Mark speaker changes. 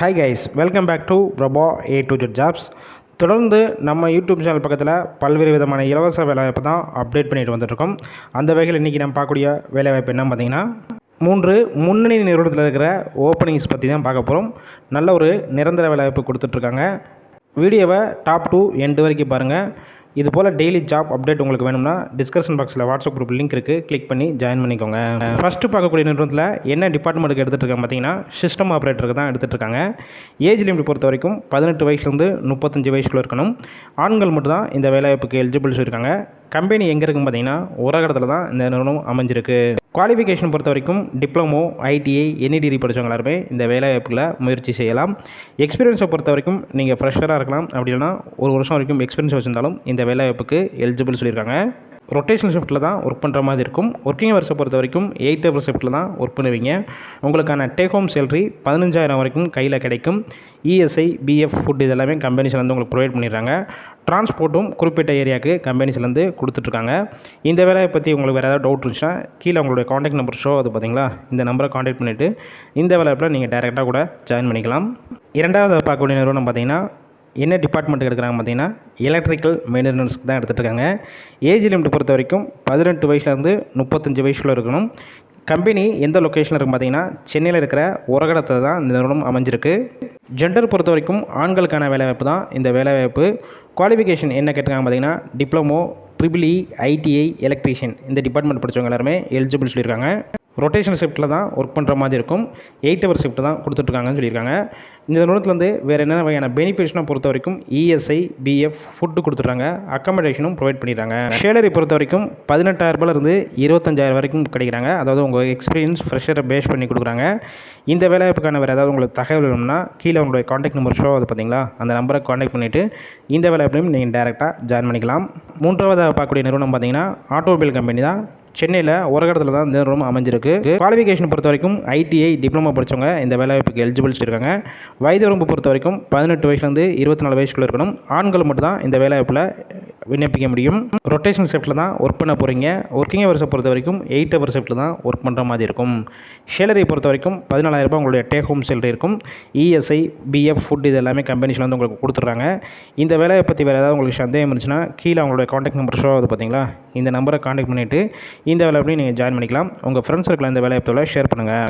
Speaker 1: Hi guys welcome back to Prabha A to Z jobs தொடர்ந்து நம்ம YouTube channel பக்கத்தில் பல்வேறு விதமான இலவச வேலைவாய்ப்பு தான் அப்டேட் பண்ணிட்டு வந்துட்டுருக்கோம். அந்த வகையில் இன்றைக்கி நம்ம பார்க்கக்கூடிய வேலைவாய்ப்பு என்ன பார்த்தீங்கன்னா மூன்று முன்னணி நிறுவனத்தில் இருக்கிற ஓப்பனிங்ஸ் பற்றி தான் பார்க்க போகிறோம் நல்ல ஒரு நிரந்தர வேலைவாய்ப்பு கொடுத்துட்ருக்காங்க வீடியோவை டாப் டூ எண்டு வரைக்கும் பாருங்கள் இது போல் டெய்லி ஜாப் அப்டேட் உங்களுக்கு வேணும்னா டிஸ்கிரிப்ஷன் பாக்ஸில் வாட்ஸ்அப் குரூப் லிங்க் இருக்குது கிளிக் பண்ணி ஜாயின் பண்ணிக்கோங்க. ஃபஸ்ட்டு பார்க்கக்கூடிய நிறுவனத்தில் என்ன டிபார்ட்மெண்ட்டுக்கு எடுத்துகிட்டு இருக்காங்க பார்த்தீங்கன்னா சிஸ்டம் ஆப்ரேட்டருக்கு தான் எடுத்துகிட்டு இருக்காங்க ஏஜ் லிமிட் பொறுத்த வரைக்கும் பதினெட்டு வயசுலேருந்து முப்பத்தஞ்சு வயசுக்குள்ளே இருக்கணும். ஆண்கள் மட்டும் தான் இந்த வேலைவாய்ப்புக்கு எலிஜிபிள் சொல்லியிருக்காங்க. கம்பெனி எங்கே இருக்குன்னு பார்த்தீங்கன்னா உரகடத்தில் தான் இந்த நிறுவனம் அமைஞ்சிருக்கு. குவாலிஃபிகேஷன் பொறுத்த வரைக்கும் டிப்ளமோ ஐடிஐ எனி டிகிரி படித்தவங்க எல்லாருமே இந்த வேலைவாய்ப்பில் முயற்சி செய்யலாம். எக்ஸ்பீரியன்ஸை பொறுத்த வரைக்கும் நீங்கள் ஃப்ரெஷராக இருக்கலாம். அப்படி இல்லைனா ஒரு வருஷம் வரைக்கும் எக்ஸ்பீரியன்ஸ் வச்சிருந்தாலும் இந்த வேலைவாய்ப்புக்கு எலிஜிபிள் சொல்லியிருக்காங்க. ரொட்டேஷனல் ஷிஃப்ட்டில் தான் ஒர்க் பண்ணுற மாதிரி இருக்கும். ஒர்க்கிங் ஹவர்ஸை பொறுத்த வரைக்கும் எயிட் ஹவர் ஷிஃப்ட்டில் தான் ஒர்க் பண்ணுவீங்க. உங்களுக்கான டேக் ஹோம் சேலரி பதினஞ்சாயிரம் வரைக்கும் கையில் கிடைக்கும். இஎஸ்ஐ பிஎஃப் ஃபுட் இதெல்லாமே கம்பெனிஸ்லேருந்து உங்களுக்கு ப்ரொவைட் பண்ணிடுறாங்க. டிரான்ஸ்போர்ட்டும் குறிப்பிட்ட ஏரியாவுக்கு கம்பெனிஸ்லேருந்து கொடுத்துட்ருக்காங்க. இந்த வேலையை பற்றி உங்களுக்கு வேறு ஏதாவது டவுட் இருந்துச்சுன்னா கீழே உங்களுடைய காண்டாக்ட் நம்பர் ஷோ அது பார்த்தீங்களா இந்த நம்பரை காண்டாக்ட் பண்ணிவிட்டு இந்த வேலைப்பில் நீங்கள் டேரெக்டாக கூட ஜாயின் பண்ணிக்கலாம். இரண்டாவது பார்க்கக்கூடிய நிறுவனம் பார்த்தீங்கன்னா என்ன டிபார்ட்மெண்ட்டுக்கு எடுக்கிறாங்க பார்த்தீங்கன்னா எலக்ட்ரிக்கல் மெயின்டெனன்ஸ்க்கு தான் எடுத்துகிட்டுருக்காங்க ஏஜ் லிமிட் பொறுத்த வரைக்கும் பதினெட்டு வயசுலேருந்து முப்பத்தஞ்சு வயசுக்குள்ள இருக்கணும். கம்பெனி எந்த லொக்கேஷனில் இருக்கும் பார்த்தீங்கன்னா சென்னையில் இருக்கிற உரகடத்தில் தான் இந்த நிறுவனம் அமைஞ்சிருக்கு. ஜெண்டர் பொறுத்த வரைக்கும் ஆண்களுக்கான வேலைவாய்ப்பு தான். இந்த வேலைவாய்ப்பு குவாலிஃபிகேஷன் என்ன கேட்டிருக்காங்க பார்த்தீங்கன்னா diploma triple E ITI electrician இந்த டிபார்ட்மெண்ட் படித்தவங்க எல்லாருமே எலிஜிபிள் சொல்லியிருக்காங்க. ரொட்டேஷன் ஷிஃப்ட்டில் தான் ஒர்க் பண்ணுற மாதிரி இருக்கும். எயிட் ஹவர் ஷிஃப்ட் தான் கொடுத்துட்ருக்காங்கன்னு சொல்லியிருக்காங்க. இந்த நிறுவனத்தில் வேறு என்னென்ன வகையான பெனிஃபிட்ஸ்னால் பொறுத்த வரைக்கும் இஎஸ்ஐ பிஎஃப் ஃபுட்டு கொடுத்துட்றாங்க. அக்கமடேஷனும் ப்ரொவைட் பண்ணிடுறாங்க. சேலரி பொறுத்த வரைக்கும் பதினெட்டாயிரரூபாலேருந்து இருபத்தஞ்சாயிரம் வரைக்கும் கிடைக்கிறாங்க. அதாவது உங்கள் எக்ஸ்பீரியன்ஸ் ஃப்ரெஷரை பேஸ் பண்ணி கொடுக்குறாங்க. இந்த வேலைவாய்ப்புக்கான வேறு ஏதாவது உங்களுக்கு தகவல் வேணும்னா கீழே உங்களுடைய காண்டாக்ட் நம்பர் ஷோ அது பார்த்தீங்களா? அந்த நம்பரை காண்டாக்ட் பண்ணிவிட்டு இந்த வேலைவாய்ப்பையும் நீங்கள் டேரெக்டாக ஜாயின் பண்ணிக்கலாம். மூன்றாவதாக பார்க்கக்கூடிய நிறுவனம் பார்த்தீங்கன்னா ஆட்டோமொபைல் கம்பெனி தான். சென்னையில் உரகடத்தில் தான் இந்த ரூம் அமைஞ்சிருக்கு. குவாலிஃபிகேஷன் பொறுத்த வரைக்கும் ஐடிஐ டிப்ளமோ படித்தவங்க இந்த வேலைவாய்ப்புக்கு எலிஜிபிள்ஸ் இருக்காங்க வயது வரம்பு பொறுத்த வரைக்கும் பதினெட்டு வயசுலேருந்து இருபத்தி நாலு வயசுக்குள்ளே இருக்கணும். ஆண்கள் மட்டும் தான் இந்த வேலைவாய்ப்பில் விண்ணப்பிக்க முடியும். ரொட்டேஷன் ஷிஃப்ட்டில் தான் ஒர்க் பண்ண போகிறீங்க ஒர்க்கிங் ஹவர்ஸை பொறுத்த வரைக்கும் எயிட் ஹவர் ஷிஃப்ட்டில் தான் ஒர்க் பண்ணுற மாதிரி இருக்கும். சேலரி பொறுத்த வரைக்கும் பதினாலாயிரரூபா உங்களுடைய டேக் ஹோம் சேலரி இருக்கும். இஎஸ்ஐ பிஎஃப் ஃபுட் இது எல்லாமே கம்பெனிஸில் வந்து உங்களுக்கு கொடுத்துட்றாங்க. இந்த வேலையை பற்றி வேறு ஏதாவது உங்களுக்கு சந்தேகம் இருந்துச்சுன்னா கீழே அவங்களுடைய காண்டாக்ட் நம்பர் ஷோ ஆகுது பார்த்தீங்களா இந்த நம்பரை காண்டாக்ட் பண்ணிவிட்டு இந்த வேலை எப்படி நீங்கள் ஜாயின் பண்ணிக்கலாம். உங்கள் ஃப்ரெண்ட்ஸ் சர்க்கிள் இந்த வேலையை ஷேர் பண்ணுங்கள்